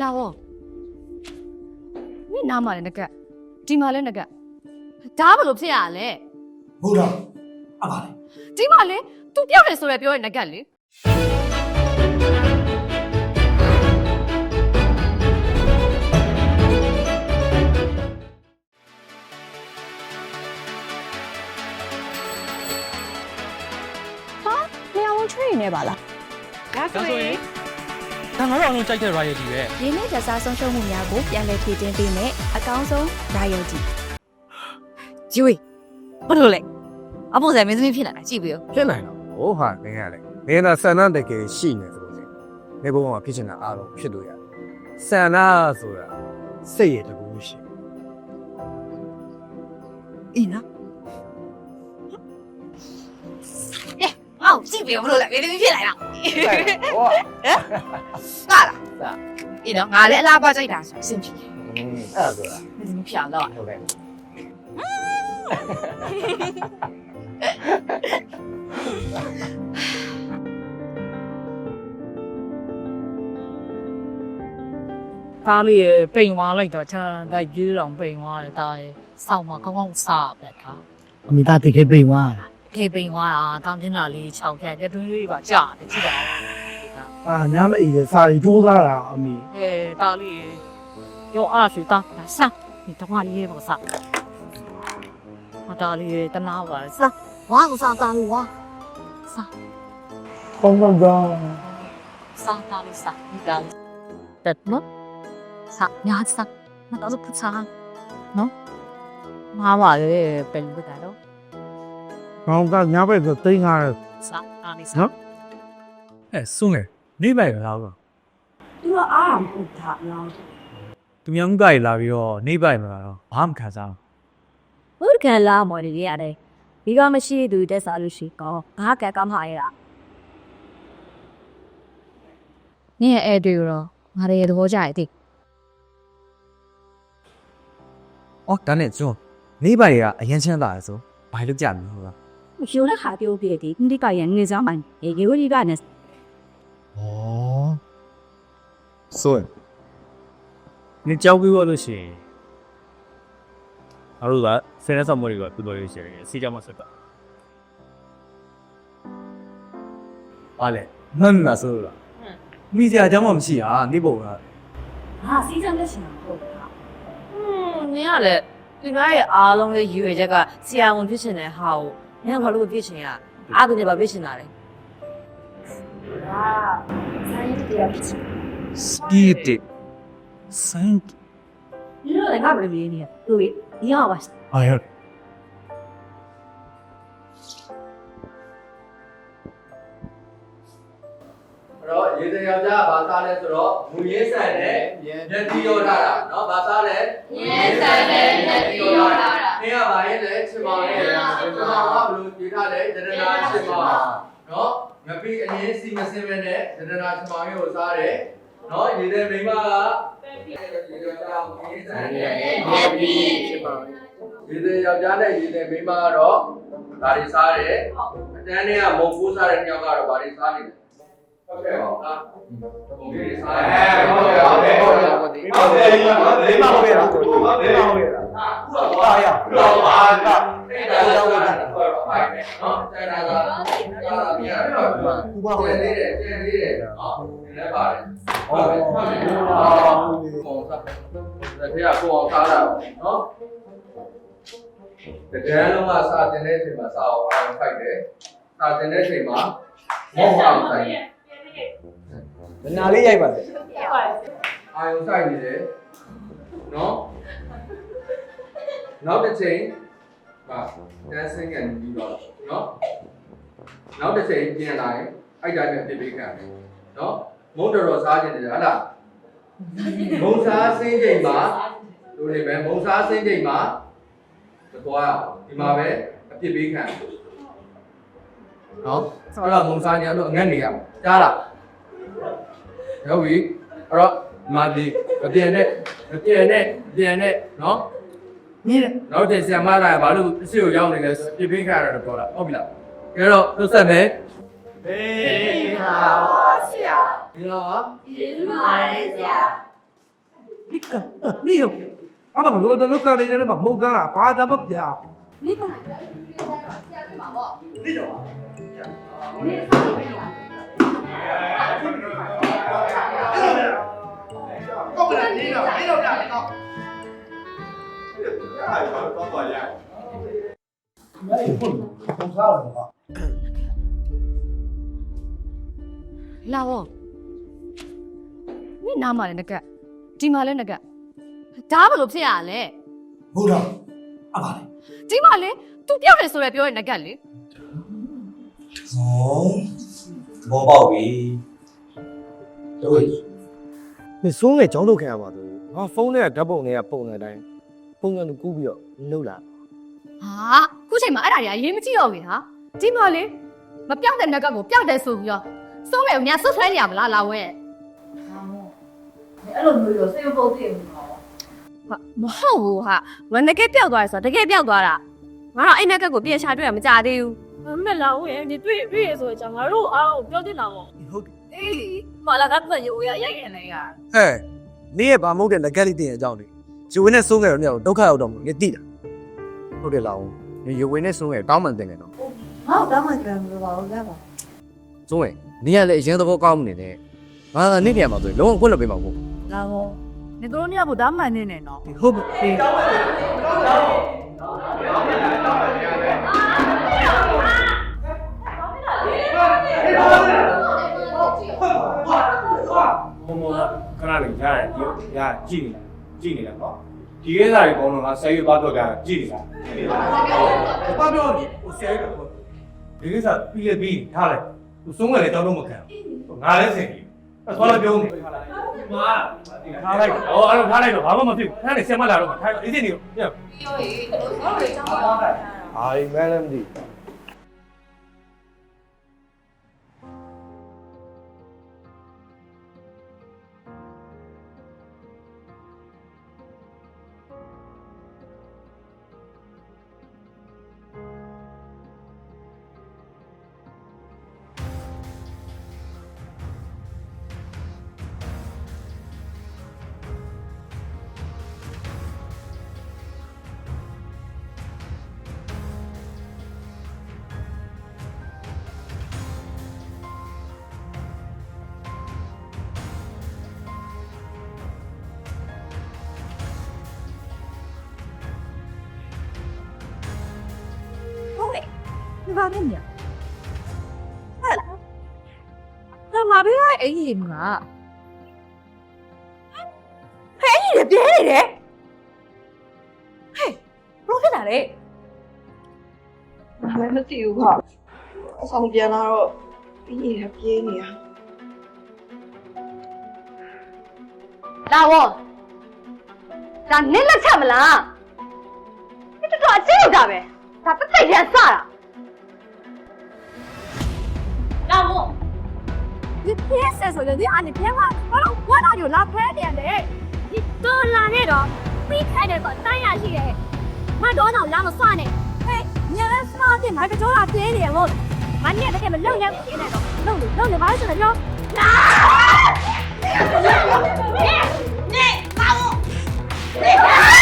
လာဝမင်းနားမှာလည်းငကက်ဒီမှာလည်းငကက်ဒါဘယ်လိုဖြစ်ရလဲဟုတ်တော့အပါလေဒီမှာလေ तू ပြောက်တယ်ဆိုရပြောရငကက်လေလျှော်ဝန် tree နေပါလားဒါဆိုရင် ဒါငါတို့အောင်လုံးကြိုက်တဲ့ royalty ပဲရင်းနှီးကြစားဆုံးရှုံးမှုများကိုပြန်လည်ဖြည့်တင်းပေးမယ်အကောင်းဆုံး royalty ဂျီဝေဘာလို့လဲအဖို့ဆိုင်မင်းသမီးဖြစ်လာတာကြည့်ပြီးရောဖြစ်နိုင်တော့ဟိုဟာနေရလေနေနာဆန္ဒတကယ်ရှိနေဆိုလို့ရှိရင်နေဘုံမှာဖြစ်ချင်တာအားလုံးဖြစ်လို့ရတယ်ဆန္ဒဆိုတာစိတ်ရတကူရှိအင်းနော် အော်ကြည့်ပြီးရောဘာလို့လဲမင်းသမီးဖြစ်လာတာဟောဟာလားအင်းနော်ငါလည်းအလားပါကြိုက်တာဆိုအဆင်ပြေအဲ့ဒါဆိုတာမင်းသမီးဖြစ်အောင်တော့ဟုတ်ကဲ့သားလေးရဲ့ပိန်သွားလိုက်တော့ချမ်းတိုက်ကြီးတောင်ပိန်သွားတယ်ဒါရဲ့စောင်းမှာကောင်းကောင်းစားပဲခါအမိသားတိခေပိန်သွားတာ ခေပိန်သွားတာတောင်းကျင်းတာလေး6ဖြတ်တတွင်းလေးပါကြာတယ်ကြည့်ပါအာညမအေးတဲ့စာရီတိုးသားတာအမိအဲသားလေးရောအားရှိတာစားဒီတော့လေးရဲ့ပေါ့စားမသားလေးတနာပါစားဝါကစားသားလေးဝါစားကောင်းကောင်းကောင်းစားသားလေးစားဒီသားတက်နော်စားညာစားမတော်ဘူးစားနော်မာပါလေပင်ပတာတော့ ကောင်းကညဘက်ဆိုတိန်းကားတယ်စားသားလေးနော်အဲစွန်းလေနေပိုင်လာတော့သူကအားမဟုတ်တာနော်သူများမှုကကြီးလာပြီးတော့နေပိုင်မလာတော့ဘာမှမခံစားဘူးဘုဒ္ဓကလာမော်ဒီရတယ်ဒီကမရှိသူတက်စားလို့ရှိကောဘာကကမှားရတာနင့်ရဲ့အဲ့တွေတော့ငါတွေရဲ့သဘောကြရည်တိအော်ဒါနဲ့စွန်းနေပိုင်ကအရင်ချမ်းသာရဆိုဘာလို့ကြာမလို့ဟုတ်လား မရှိတဲ့ခါပြောပြတယ်ဒီကရငွေစားမှန်ရေကိုဒီကနဲ့ဩစွန့်နေကြောက်ပြီးတော့လို့ရှိရင်အားလို့ကဆယ်ရက်ဆောင်မတွေကပြတော်ရေးရှိတယ်စီကြမှာစက်တာပါလေမှန်မှာဆိုလားမိစရာအကြောင်းမှမရှိဟာနေပုံကဟာစီးစမ်းလက်ရှင်ဟုတ်တာอืมနင်ကလည်းဒီငါရဲ့အားလုံးရဲ့ရွေချက်ကဆရာဝန်ဖြစ်ချင်တဲ့ဟာကို ။နင်ကဘာလို့ပြည့်ရှင်ရ။အားသူနဲ့ဘာပြည့်ရှင်တာလဲ။အာဆိုင်တရားပြည့်ရှင်။စကီတေဆိုင်ဒီလိုလည်းငါမမြင်နေရ။သူ့ဒီရောက်ပါ။အာရ။ rồi vậy thì em ra bà ta lên rồi mùi dễ sai để nhân đi vô ra đó bà ta lên dễ sai để nhân đi vô ra နင်ကဘာရဲ့လဲချစ်ပါရဲ့ချစ်ပါဘလို့ပြေထားလဲတရဏချစ်ပါနော်ငပိအရင်စီမစင်ပဲနဲ့တရဏချစ်ပါရဲ့ကိုစားတယ်နော်ရေတဲ့မိမကဒီလိုတောင်းနေတယ်ငပိချစ်ပါရေတဲ့ယောက်ျားနဲ့ရေတဲ့မိမကတော့ဒါတွေစားတယ်အတန်းထဲကမုံကိုးစားတဲ့တယောက်ကတော့ဘာတွေစားနေလဲဟုတ်ကဲ့ဟုတ်လားဘုံကြီးစားတယ်ဟုတ်ကဲ့ဟုတ်ကဲ့ဟုတ်ကဲ့ဒီမှာဟုတ်ကဲ့လားဒီမှာဟုတ်ကဲ့လား ဒီမှာဟုတ်ကဲ့လားအခုတော့ဘာရတော့ဘာကအဲ့ဒါတော့ဘာတော့ဖိုင်မယ်နော်ကျန်တာကကျန်တာပြရတော့သူဘာလဲနေတယ်ကျန်နေတယ်နော်ဒီလည်းပါတယ်ဟုတ်ကဲ့ဟုတ်ကဲ့ပုံစားဒါဖေကကိုအောင်စားတာနော်တကယ်လုံးကစာတင်တဲ့အချိန်မှာစာအောင်အောင်ဖိုက်တယ်စာတင်တဲ့အချိန်မှာမောအောင်ဖိုက်တယ်ဒနာလေးရိုက်ပါလေအာယုံဆိုင်နေတယ်နော် နောက်တစ်ချိန်ကတန်းစင်းကန်ပြီးတော့နော်နောက်တစ်ချိန်ပြန်လာရင်အဲ့တိုင်းပဲပြပေးခံတယ်နော်မုန်းတော်တော်စားခြင်းတယ်ဟဟလားမုံစားစင်းချိန်မှာတို့နေပဲမုံစားစင်းချိန်မှာသွားဒီမှာပဲအပြစ်ပေးခံနော်အဲ့တော့မုံစားညတို့အငတ်နေရမှာကြားလားဟုတ်ပြီအဲ့တော့မာဒီမပြန်နဲ့မပြန်နဲ့ပြန်နဲ့နော် မြင်တယ်နောက်တဲ့ဆရာမလာဘာလို့အစ်စ်ကိုရောက်နေလဲဆိုပြပင်းခါရတော့ပြောတာဟုတ်ပြီလားအဲတော့သူဆက်မယ်ဘေးဟာဝါဆရာဒီတော့ဒီမှာလေဆရာနိကနိယောအမကလောလောကနေလည်းမဟုတ်ကားဘာသာမပြနိကဆရာပြမှာပေါ့နိတော့နိဆောင်ပြပါကောင်းတယ်နေတော့နေတော့ပြတော့ ။အဲ့ဒါတော့တော့ရရ။မင်းဖို့ဘုံစားတော့ပါ။လာဝ။မင်းနားမလဲငကက်။ဒီမှာလဲငကက်။ဒါဘလို့ဖြစ်ရလဲ။ဟုတ်တော့အပါလေ။ဒီမှာလဲ तू ပြောက်တယ်ဆိုရပြောရငကက်လေ။ဟော။ဘောပေါက်ပြီ။တို့မင်းစိုးငယ်ကြောင်းထုတ်ခင်ရပါသူ။ငါဖုန်းထဲကဓာတ်ပုံတွေကပုံတဲ့အတိုင်း ပုံကံကိုကူးပြီးတော့လှုပ်လာဟာခုချိန်မှာအဲ့ဒါတွေအရေးမကြီးတော့ဘူးဟာဒီမှာလေမပြောက်တဲ့နှက်ကကိုပြောက်တယ်ဆိုပြီးတော့စိုးမယ်ကိုများဆွဆွဲနေရမလားလာဝဲအဲ့လိုမျိုးရောစေမပုတ်တည်ဘူးနော်ဟာမဟုတ်ဘူးဟာငါတကယ်ပြောက်သွားရဆိုတကယ်ပြောက်သွားတာငါတော့အဲ့နှက်ကကိုပြင်ရှာတွေ့ရမကြသေးဘူးမမလာဦးရဲ့ဒီတွေ့တွေ့ရဆိုကြငါတို့အားကိုပြောတင်လာမို့ဟုတ်တယ်အေးမလာကပြန်ရိုးရရိုက်ရင်လည်းရဟဲ့နေရဘာမဟုတ်တဲ့ငကက်လေးတင်ရအကြောင်းလေး ယူဝင်နဲ့ဆုံးခဲ့တော့ညဒုက္ခရောက်တော့ငါတိတာဟုတ်တယ်လား你ယူဝင်နဲ့ဆုံးခဲ့တောင်းမှန်တင်တယ်နော်ဟုတ်တော့မှကြံလို့ပါဦးလားပါဆုံးဝင်你ကလည်းအရင်သဘောကောင်းနေတယ်ငါကနေ့ပြန်မှာဆိုရင်လုံးဝခွင့်လွှတ်ပေးမှာမဟုတ်လာတော့နေတို့ညဘုဒါမှန်နေနေနော်ဟုတ်ပါအေးဘုံဘုံခဏလေးရတယ်ဒီရကြည့်နေ ကြည့်နေတယ်နော်ဒီကိစ္စတွေအကုန်လုံးကဆယ်ရွသွားတော့ကြကြည့်နေတာဘာပြောလဲဟိုဆယ်ရွတော့ဒီကိစ္စပြီးလေပြီးထားလိုက်သူဆုံးငယ်လည်းတောင်းတော့မခံငါလည်းစင်ပြီအသွားလည်းပြောနေမာထားလိုက်ဟောအဲ့လိုထားလိုက်တော့ဘာမှမဖြစ်ဘူးခဏလေးဆင်မလာတော့ထားလိုက်အစ်စ်နေတော့ပြအာမန်လည်းမသိ ဒီပါနဲ့ညဟဲ့တော့ငါဘေးကအဲ့ဒီမှာဟဲ့အဲ့ဒီပြဲနေတယ်ဟဲ့ဘလို့ဖြစ်တာလဲဘာမှမသိဘူးဟာအဆောင်ပြန်လာတော့ပြီးနေတယ်ပြေးနေရလာဝဒါနင်းလက်ချက်မလားဒီတော်တော်အကျဉ်းရောက်တာပဲဒါပတ်သက်ရန်စတာ ဒီပြင်းဆက်ဆိုရင်ဒီအနေပြင်းကဘာလို့ဝါတာကိုလာဖဲနေရလဲဒီတော်လာနေတော့ပြီးခိုက်တယ်ဆိုတိုင်းရရှိတယ်မတော်တော့လာမစွနဲ့ဟဲ့ညနေစမတင်ငါကကြောလာပြင်းနေရမို့မနေ့တကယ်မလုံနဲ့ပြင်းနေတော့လုံလို့လုံနေပါဆိုတော့လာနေနေပါဦး